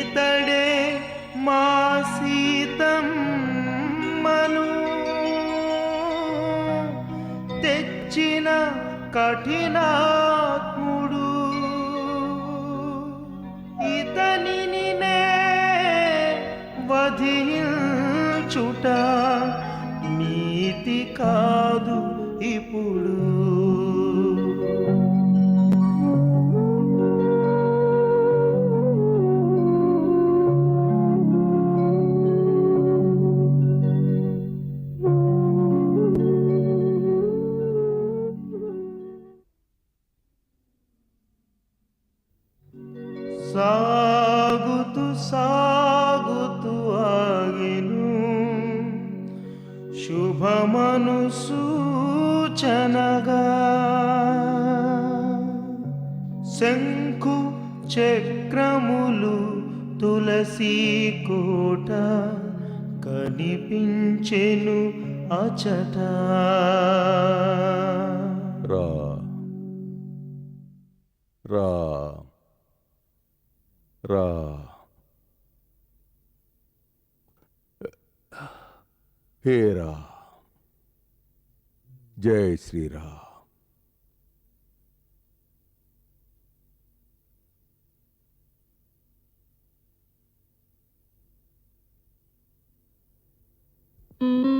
ఇతడే మా సీతమ్మను. తెచ్చిన కఠినా సాగుతు సాగుతు ఆగిను. శుభమను సూచనగా శంఖు చక్రములు తులసి కోట కనిపించెను అచట. రా. రా. रा हे रा जय श्री राम Mm-hmm.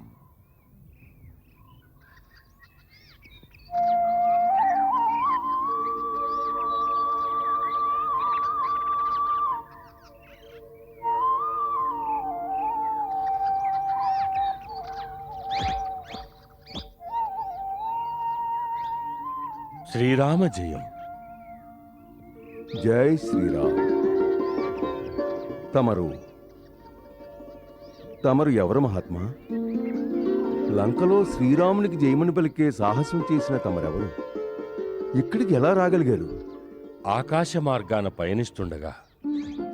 శ్రీరామ జయం. జై శ్రీరామ్. తమరు తమరు ఎవరు మహాత్మా? లంకలో శ్రీరామునికి జయమని పలికే సాహసం చేసిన తమరెవరు? ఇక్కడికి ఎలా రాగలిగారు? ఆకాశ మార్గాన పయనిస్తుండగా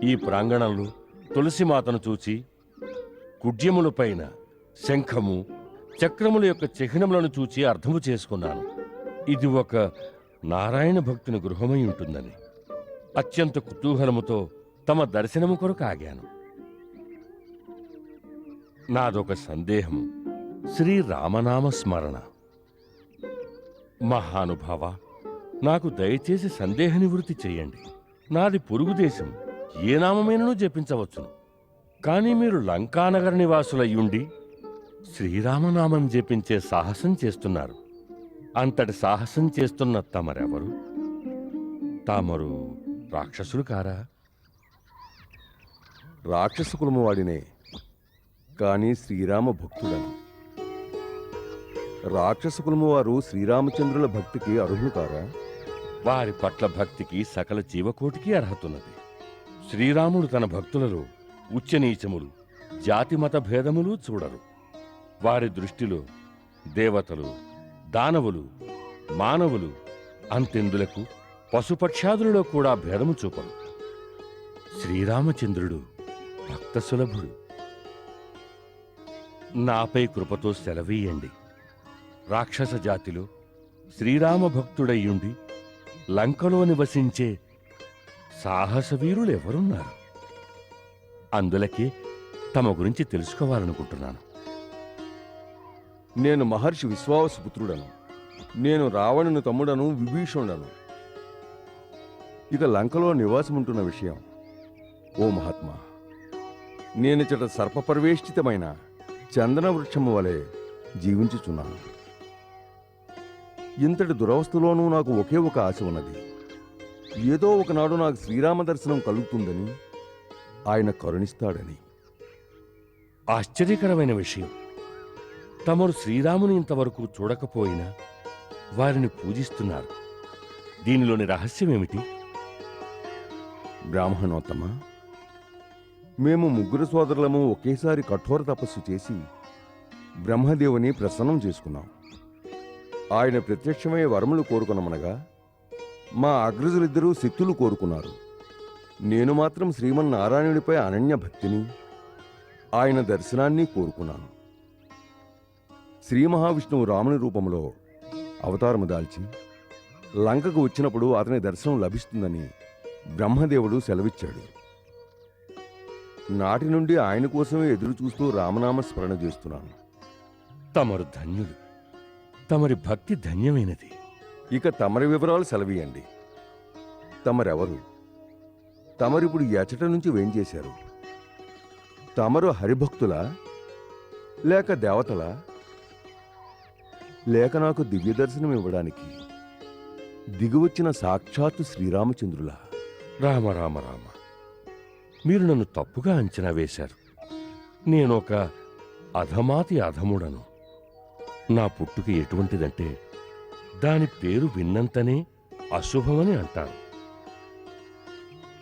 ఈ ప్రాంగణంలో తులసిమాతను చూచి కుడ్యములపైన శంఖము చక్రముల యొక్క చిహ్నములను చూచి అర్థము చేసుకున్నాను. ఇది ఒక నారాయణ భక్తుని గృహమై ఉంటుందని అత్యంత కుతూహలముతో తమ దర్శనము కొరకు ఆగాను. నాదొక సందేహము. శ్రీ రామనామ స్మరణ. మహానుభావ నాకు దయచేసి సందేహ నివృత్తి చేయండి. నాది పొరుగు దేశం. ఏ నామమైనను జపించవచ్చును. కానీ మీరు లంకానగర నివాసులయ్యుండి శ్రీరామనామం జపించే సాహసం చేస్తున్నారు. అంతటి సాహసం చేస్తున్న తమరెవరు? తామరు రాక్షసులు కారా? రాక్షస కులము వాడినే కానీ శ్రీరామ భక్తుడను. రాక్షస కులము వారు శ్రీరామచంద్రుల భక్తికి అర్హులు కారా? వారి పట్ల భక్తికి సకల జీవకోటికి అర్హతున్నది. శ్రీరాముడు తన భక్తులలో ఉచ్చనీచములు జాతిమత భేదములు చూడరు. వారి దృష్టిలో దేవతలు దానవులు మానవులు అంతెందులకు పశుపక్షాదులలో కూడా భేదము చూపరు శ్రీరామచంద్రుడు భక్త సులభుడు నాపై కృపతో సెలవీయండి. రాక్షస జాతిలో శ్రీరామ భక్తుడయ్యుండి లంకలో నివసించే సాహసవీరులు ఎవరున్నారు అందులకే తమ గురించి తెలుసుకోవాలనుకుంటున్నాను. నేను మహర్షి విశ్వావసుపుత్రుడను నేను రావణుని తమ్ముడను విభీషణుడను. ఇక లంకలో నివాసముంటున్న విషయం. ఓ మహాత్మా నేనిచట సర్పపరివేష్టితమైన చందన వృక్షము వలె జీవించుచున్నాను. ఇంతటి దురవస్థలోనూ నాకు ఒకే ఒక ఆశ ఉన్నది. ఏదో ఒకనాడు నాకు శ్రీరామ దర్శనం కలుగుతుందని ఆయన కరుణిస్తాడని. ఆశ్చర్యకరమైన విషయం. తమరు శ్రీరాముని ఇంతవరకు చూడకపోయినా వారిని పూజిస్తున్నారు. దీనిలోని రహస్యమేమిటి బ్రాహ్మణోత్తమ మేము ముగ్గురు సోదరులము ఒకేసారి కఠోర తపస్సు చేసి బ్రహ్మదేవుని ప్రసన్నం చేసుకున్నాం. ఆయన ప్రత్యక్షమై వరములు కోరుకునమనగా మా అగ్రజులిద్దరూ శక్తులు కోరుకున్నారు. నేను మాత్రం శ్రీమన్నారాయణుడిపై అనన్య భక్తిని ఆయన దర్శనాన్ని కోరుకున్నాను. శ్రీ మహావిష్ణువు రాముని రూపంలో అవతారము దాల్చి లంకకు వచ్చినప్పుడు అతని దర్శనం లభిస్తుందని బ్రహ్మదేవుడు సెలవిచ్చాడు. నాటి నుండి ఆయన కోసమే ఎదురు చూస్తూ రామనామ స్మరణ చేస్తున్నాను. తమరు ధన్యులు. తమరి భక్తి ధన్యమైనది. ఇక తమరి వివరాలు సెలవీయండి. తమరెవరు? తమరిప్పుడు ఎచట నుంచి వేంచేశారు తమరు హరిభక్తులా? లేక దేవతలా? లేక నాకు దివ్య దర్శనం ఇవ్వడానికి దిగువచ్చిన సాక్షాత్తు శ్రీరామచంద్రుల? రామ రామ రామ. మీరు నన్ను తప్పుగా అంచనా వేశారు. నేనొక అధమాతి అధముడను. నా పుట్టుక ఎటువంటిదంటే దాని పేరు విన్నంతనే అశుభమని అంటారు.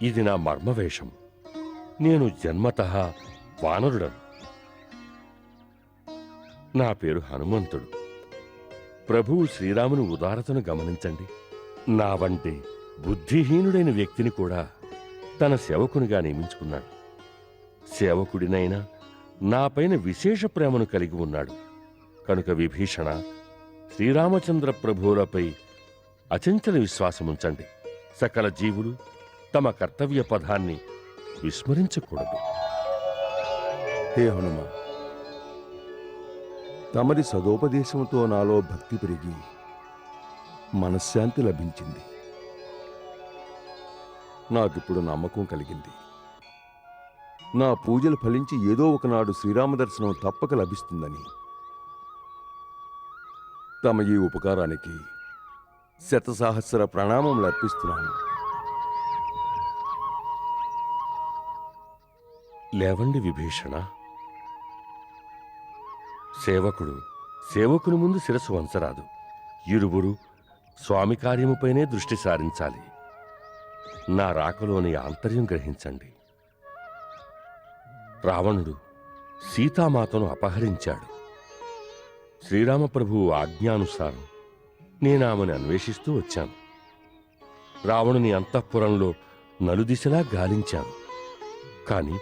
ఇది నా మర్మవేషం. నేను జన్మత వానరుడను. నా పేరు హనుమంతుడు. ప్రభువు శ్రీరాముని ఉదారతను గమనించండి. నా వంటి బుద్ధిహీనుడైన వ్యక్తిని కూడా తన సేవకునిగా నియమించుకున్నాడు. సేవకుడినైనా నాపైన విశేష ప్రేమను కలిగి ఉన్నాడు. కనుక విభీషణ శ్రీరామచంద్ర ప్రభువులపై అచంచల విశ్వాసముంచండి సకల జీవులు తమ కర్తవ్య పదాన్ని విస్మరించకూడదు. హే హనుమా తమరి సదోపదేశంతో నాలో భక్తి పెరిగి మనశ్శాంతి లభించింది. నాకిప్పుడు నమ్మకం కలిగింది. నా పూజలు ఫలించి ఏదో ఒకనాడు శ్రీరామ దర్శనం తప్పక లభిస్తుందని. తమ ఈ ఉపకారానికి శతసాహస్ర ప్రణామములు అర్పిస్తున్నాను. లేవండి విభీషణ. సేవకుడు. సేవకుని ముందు శిరస్సు వంచరాదు. ఇరువురు స్వామి కార్యముపైనే దృష్టి సారించాలి. నా రాకలోని ఆంతర్యం గ్రహించండి. రావణుడు సీతామాతను అపహరించాడు. శ్రీరామప్రభువు ఆజ్ఞానుసారం నేనామని అన్వేషిస్తూ వచ్చాను. రావణుని అంతఃపురంలో నలుదిశలా గాలించాను. కాని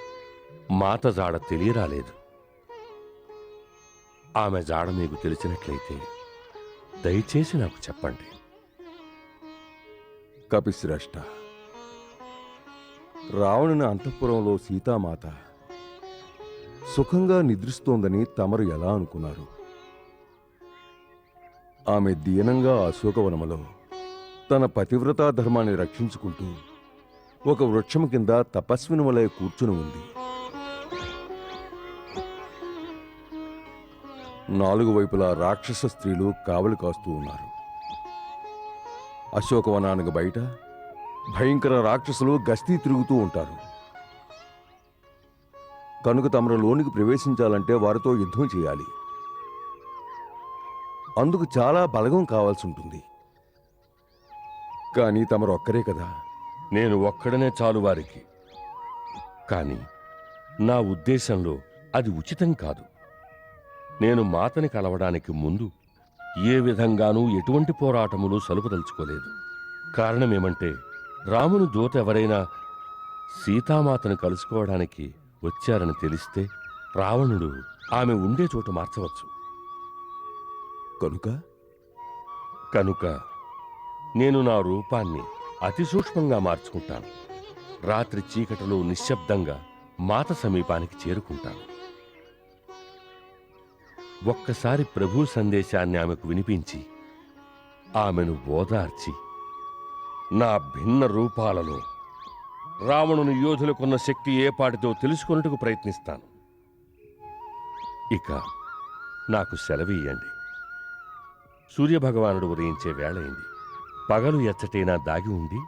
మాత జాడ తెలియరాలేదు. ఆమె జాడ మీకు తెలిసినట్లయితే దయచేసి నాకు చెప్పండి. కపిశ్రేష్ట రావణుని అంతఃపురంలో సీతామాత సుఖంగా నిద్రిస్తోందని తమరు ఎలా అనుకున్నారు? ఆమె దీనంగా అశోకవనములో తన పతివ్రతా ధర్మాన్ని రక్షించుకుంటూ ఒక వృక్షం కింద తపస్విని వలె కూర్చుని ఉంది. నాలుగు వైపులా రాక్షస స్త్రీలు కావలి కాస్తూ ఉన్నారు. అశోకవనానికి బయట భయంకర రాక్షసులు గస్తీ తిరుగుతూ ఉంటారు. కనుక తమరు లోనికి ప్రవేశించాలంటే వారితో యుద్ధం చేయాలి. అందుకు చాలా బలగం కావాల్సి ఉంటుంది. కానీ తమరు ఒక్కరే కదా నేను ఒక్కడనే చాలు వారికి. కానీ నా ఉద్దేశంలో అది ఉచితం కాదు. నేను మాతని కలవడానికి ముందు ఏ విధంగానూ ఎటువంటి పోరాటములు సలుపుదలుచుకోలేదు. కారణమేమంటే రాముని దూత ఎవరైనా సీతామాతను కలుసుకోవడానికి వచ్చారని తెలిస్తే రావణుడు ఆమె ఉండే చోటు మార్చవచ్చు. కనుక? కనుక నేను నా రూపాన్ని అతి సూక్ష్మంగా మార్చుకుంటాను. రాత్రి చీకటిలో నిశ్శబ్దంగా మాత సమీపానికి చేరుకుంటాను. ఒక్కసారి ప్రభు సందేశాన్ని ఆమెకు వినిపించి ఆమెను ఓదార్చి నా భిన్న రూపాలలో రావణుని యోధులకున్న శక్తి ఏపాటితో తెలుసుకొనుటకు ప్రయత్నిస్తాను. ఇక నాకు సెలవీయండి సూర్యభగవానుడు ఉదయించే వేళయింది పగలు ఎచ్చటైనా దాగి ఉండి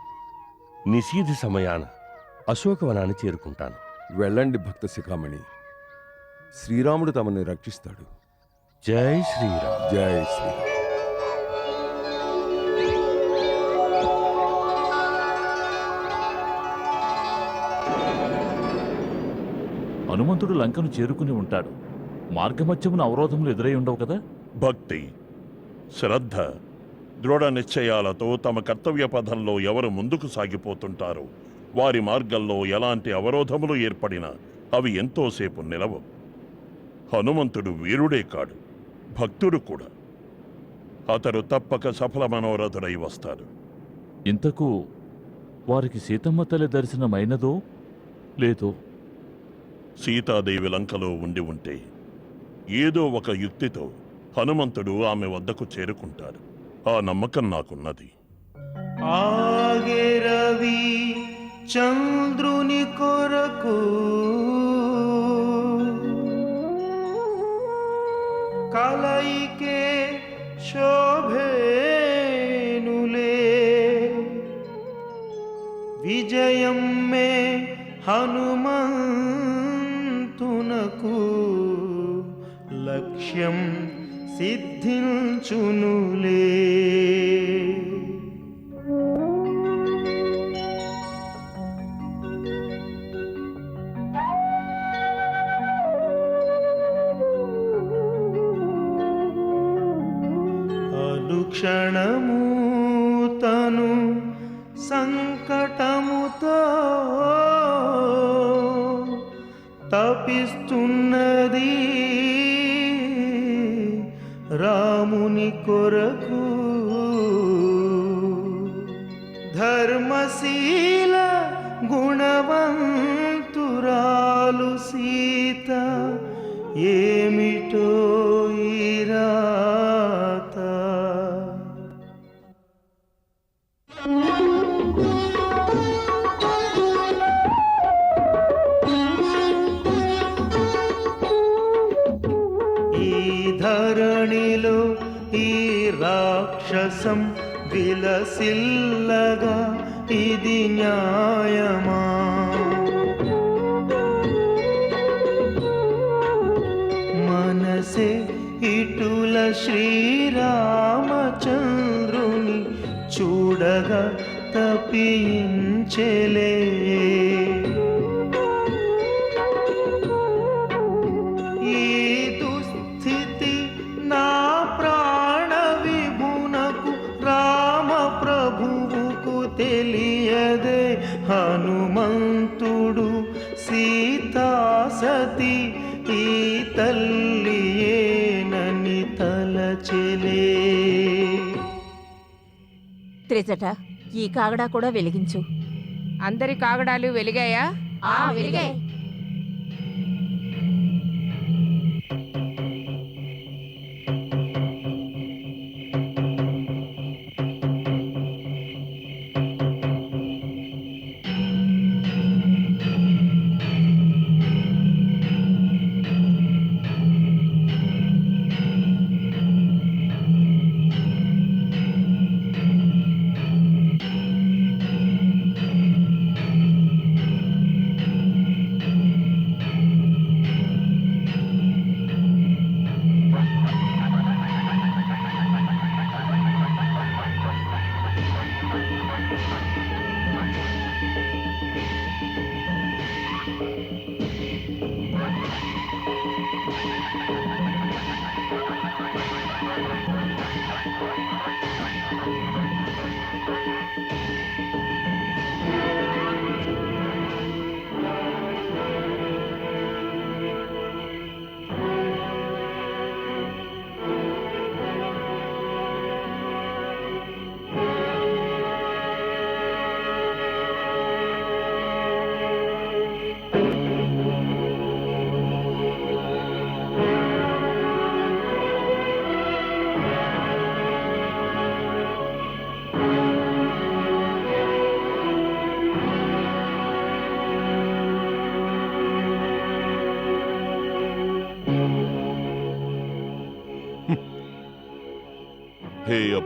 నిశీధి సమయాన అశోకవనాన్ని చేరుకుంటాను. వెళ్ళండి భక్త శిఖామణి. శ్రీరాముడు తమని రక్షిస్తాడు. జై శ్రీరామ్. జై శ్రీరామ్. హనుమంతుడు లంకను చేరుకుని ఉంటాడు. మార్గమధ్యమున అవరోధములు ఎదురై ఉండవు కదా? భక్తి శ్రద్ధ దృఢ నిశ్చయాలతో తమ కర్తవ్య పథంలో ఎవరు ముందుకు సాగిపోతుంటారో వారి మార్గంలో ఎలాంటి అవరోధములు ఏర్పడినా అవి ఎంతోసేపు నిలవవు హనుమంతుడు వీరుడే కాడు. భక్తుడు కూడా. అతడు తప్పక సఫల మనోరథుడై వస్తాడు. ఇంతకు వారికి సీతమ్మ తల్లి దర్శనమైనదో లేదో? సీతాదేవి లంకలో ఉండి ఉంటే ఏదో ఒక యుక్తితో హనుమంతుడు ఆమె వద్దకు చేరుకుంటాడు. ఆ నమ్మకం నాకున్నది. ఆగే రవి అనుక్షణము తను సంకటముతో తపిస్తున్నది. రాముని కొరకు ధర్మశీల గుణవంతురాలు సీత ఏమిటో ధరణిలో ఈ రాక్షసం విలసిల్లగా ఇది న్యాయమా? మనసే ఇటుల శ్రీరామచంద్రుని చూడగా తప్పించలే. హనుమంతుడు సీతాసతి ఈ తల్లియేనని తలచెలే. త్రిజట ఈ కాగడా కూడా వెలిగించు. అందరి కాగడాలు వెలిగాయా? ఆ వెలిగాయి.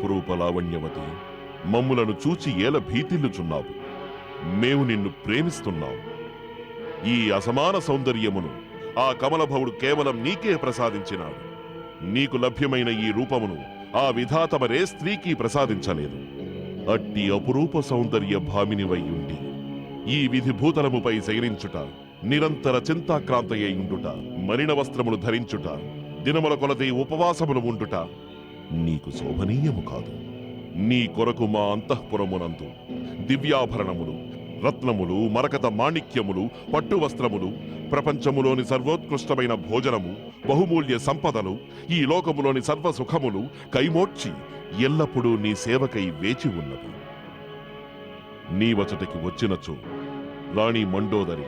హే లావణ్యవతి మమ్ములను చూచి ఏల భీతిల్లుచున్నావు. మేము నిన్ను ప్రేమిస్తున్నావు ఈ అసమాన సౌందర్యమును ఆ కమలభవుడు కేవలం నీకే ప్రసాదించినాడు. నీకు లభ్యమైన ఈ రూపమును ఆ విధాతమరే స్త్రీకి ప్రసాదించలేదు. అట్టి అపురూప సౌందర్య భామినివై ఉండి ఈ విధి భూతలముపై శయనించుట నిరంతర చింతాక్రాంతయ్యుండుట మలిన వస్త్రములు ధరించుట దినముల కొలది ఉపవాసములు ఉండుట నీకు శోభనీయము కాదు. నీ కొరకు మా అంతఃపురమునందు దివ్యాభరణములు రత్నములు మరకత మాణిక్యములు పట్టు వస్త్రములు ప్రపంచములోని సర్వోత్కృష్టమైన భోజనము బహుమూల్య సంపదలు ఈ లోకములోని సర్వ సుఖములు కైమోడ్చి ఎల్లప్పుడూ నీ సేవకై వేచి ఉన్నది నీ వచటికి వచ్చినచో రాణి మండోదరి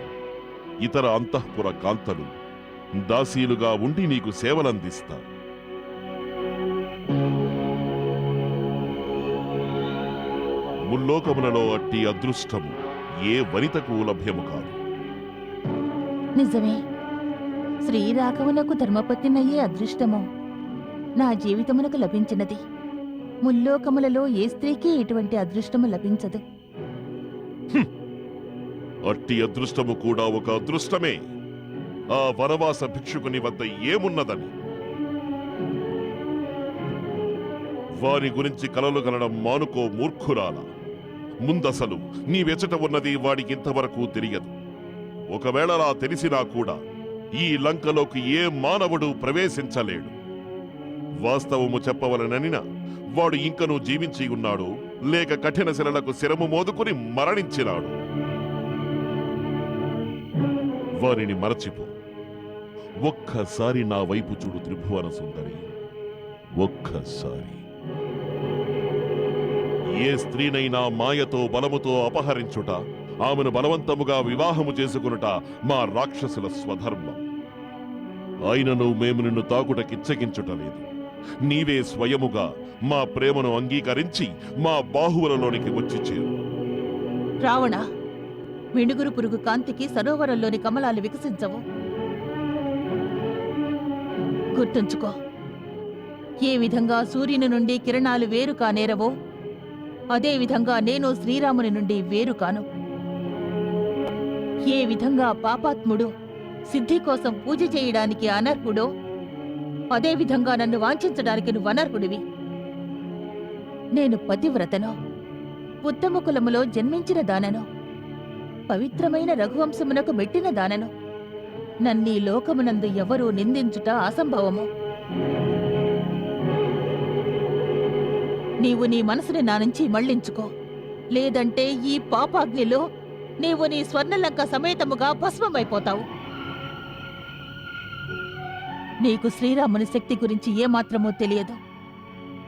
ఇతర అంతఃపుర కాంతలు దాసీలుగా ఉండి నీకు సేవలందిస్తారు. ముల్లోకములలో అట్టి అదృష్టము ఏ వనితకు లభ్యము కాదు. నిజమే. శ్రీరాఘవునకు ధర్మపత్నినయ్యే అదృష్టము నా జీవితమునకు లభించినది. ముల్లోకములలో ఏ స్త్రీకి ఇటువంటి అదృష్టము లభించదు. అట్టి అదృష్టము కూడా ఒక అదృష్టమే. ఆ వనవాస భిక్షుకుని వద్ద ఏమున్నదని? వారి గురించి కలలు కనడం మానుకో మూర్ఖురాల? ముందసలు నీ వెచట ఉన్నది వాడికి ఇంతవరకు తెలియదు. ఒకవేళ అలా తెలిసినా కూడా ఈ లంకలోకి ఏ మానవుడు ప్రవేశించలేడు. వాస్తవము చెప్పవలననిన వాడు ఇంకనూ జీవించి ఉన్నాడు లేక కఠిన శిలలకు శిరము మోదుకుని మరణించినాడు. వారిని మరచిపో. ఒక్కసారి నా వైపు చూడు త్రిభువన సుందరి. ఒక్కసారి. ఏ స్త్రీనైనా మాయతో బలముతో అపహరించుట ఆమెను బలవంతముగా వివాహము చేసుకునుట మా రాక్షసుల స్వధర్మం. అయినను మేము నిన్ను తాకుటకిచ్చగించుటలేదు. నీవే స్వయముగా మా ప్రేమను అంగీకరించి మా బాహువులలోనికి వచ్చి చేరు. రావణ మిణుగురు పురుగు కాంతికి సరోవరంలోని కమలాలు వికసించవు. గుర్తుంచుకో ఏ విధంగా సూర్యుని నుండి కిరణాలు వేరు కానేరవో అదేవిధంగా నేను శ్రీరాముని నుండి వేరు కాను. ఏ విధంగా పాపాత్ముడు సిద్ధి కోసం పూజ చేయడానికి అనర్హుడో అదేవిధంగా నన్ను వాంఛించడానికి నువ్వు అనర్హుడివి. నేను పతివ్రతను ఉత్తమ కులములో జన్మించిన దానను పవిత్రమైన రఘువంశమునకు మెట్టిన దానను నన్నీ లోకమునందు ఎవరూ నిందించుట అసంభవము. నీవు నీ మనసుని నా నుంచి మళ్ళించుకో లేదంటే ఈ పాపాగ్నిలో నీవు నీ స్వర్ణలంక సమేతముగా భస్మమైపోతావు. నీకు శ్రీరాముని శక్తి గురించి ఏమాత్రమూ తెలియదు.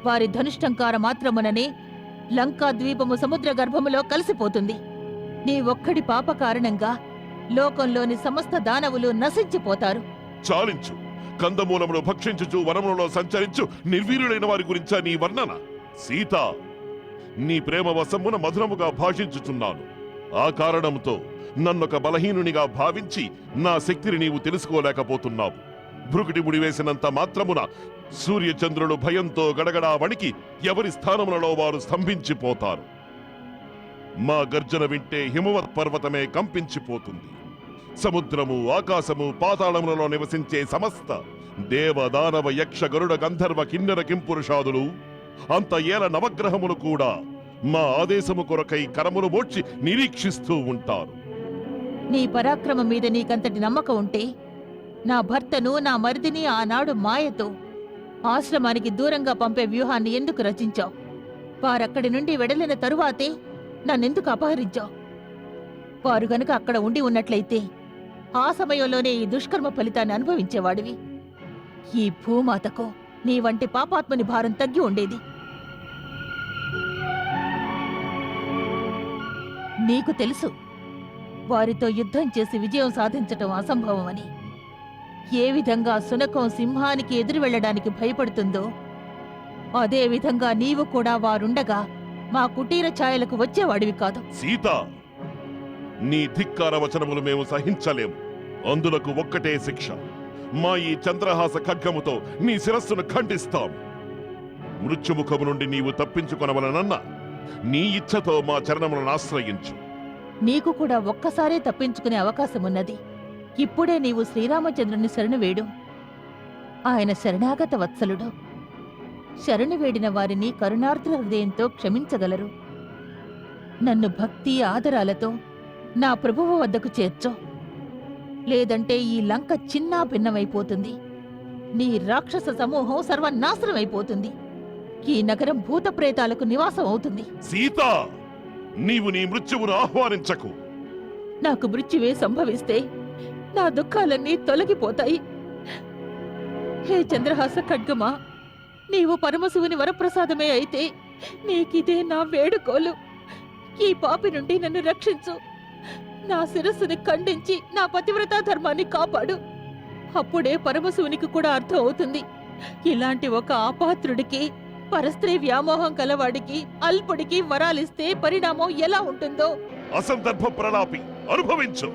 వారి ధనుష్టంకార మాత్రముననే లంకా ద్వీపము సముద్ర గర్భములో కలిసిపోతుంది. నీ ఒక్కడి పాప కారణంగా లోకంలోని సమస్త దానవులు నశించిపోతారు. చాలించు. కందమూలమును భక్షించుచు వనములలో సంచరించు. నిర్వీరుడైన వారి గురించా నీ వర్ణన? సీత నీ ప్రేమ వశమున మధురముగా భాషించుచున్నాను. ఆ కారణంతో నన్నొక బలహీనునిగా భావించి నా శక్తిని నీవు తెలుసుకోలేకపోతున్నావు. భృకుటి ముడివేసినంత మాత్రమున సూర్యచంద్రుడు భయంతో గడగడా వణికి ఎవరి స్థానములలో వారు స్తంభించిపోతారు. మా గర్జన వింటే హిమవత్ పర్వతమే కంపించిపోతుంది. సముద్రము ఆకాశము పాతాళములలో నివసించే సమస్త దేవ దానవ యక్ష గరుడ గంధర్వ కిన్నెర కింపురుషాదులు అంత ఏల నవగ్రహములు కూడా మా ఆదేశము కొరకై కరములు మోడ్చి నిరీక్షిస్తూ ఉంటారు. నీ పరాక్రమం మీద నీకంతటి నమ్మకం ఉంటే నా భర్తను నా మరిదిని ఆనాడు మాయతో ఆశ్రమానికి దూరంగా పంపే వ్యూహాన్ని ఎందుకు రచించావు? వారక్కడి నుండి వెడలిన తరువాతే నన్నెందుకు అపహరించావు? వారు గనుక అక్కడ ఉండి ఉన్నట్లయితే ఆ సమయంలోనే ఈ దుష్కర్మ ఫలితాన్ని అనుభవించేవాడివి. ఈ భూమాతకో నీ వంటి పాపాత్మని భారం తగ్గి ఉండేది. నీకు తెలుసు వారితో యుద్ధం చేసి విజయం సాధించటం అసంభవమని. ఏ విధంగా సునకం సింహానికి ఎదురు వెళ్ళడానికి భయపడుతుందో అదే విధంగా నీవు కూడా వారుండగా మా కుటీర ఛాయలకు వచ్చేవాడివి కాదు. సీత నీ ధిక్కార వచనములు మేము సహించలేము. అందులకు ఒక్కటే శిక్ష. మా ఈ చంద్రహాస ఖడ్గముతో నీ శిరస్సును ఖండిస్తాం. మృత్యుముఖము నుండి నీవు తప్పించుకొనవలనన్న నీ ఇచ్ఛతో మా చరణములను ఆశ్రయించు. నీకు కూడా ఒక్కసారే తప్పించుకునే అవకాశం ఉన్నది ఇప్పుడే నీవు శ్రీరామచంద్రుని శరణు వేడు. ఆయన శరణాగత వత్సలుడు. శరణు వేడిన వారిని కరుణార్ద్ర హృదయంతో క్షమించగలరు. నన్ను భక్తి ఆదరాలతో నా ప్రభువు వద్దకు చేర్చో. లేదంటే ఈ లంక చిన్నా భిన్నమైపోతుంది. నీ రాక్షస సమూహం సర్వనాశనమైపోతుంది. ఈ నగరం భూతప్రేతాలకు నివాసం అవుతుంది. సీత నీవు నీ మృత్యువును ఆహ్వానించకు. నాకు మృత్యువే సంభవిస్తే నా దుఃఖాలన్నీ తొలగిపోతాయి. హే చంద్రహాస ఖడ్గమా నీవు పరమశివుని వరప్రసాదమే అయితే నీకిదే నా వేడుకోలు. ఈ పాపి నుండి నన్ను రక్షించు. నా శిరస్సుని ఖండించి నా పతివ్రతా ధర్మాన్ని కాపాడు. అప్పుడే పరమశివునికి కూడా అర్థం అవుతుంది. ఇలాంటి ఒక ఆపాత్రుడికి పరస్త్రీ వ్యామోహం కలవాడికి అల్పుడికి వరాలిస్తే పరిణామం ఎలా ఉంటుందో. అసందర్భ ప్రలాపి అనుభవించు.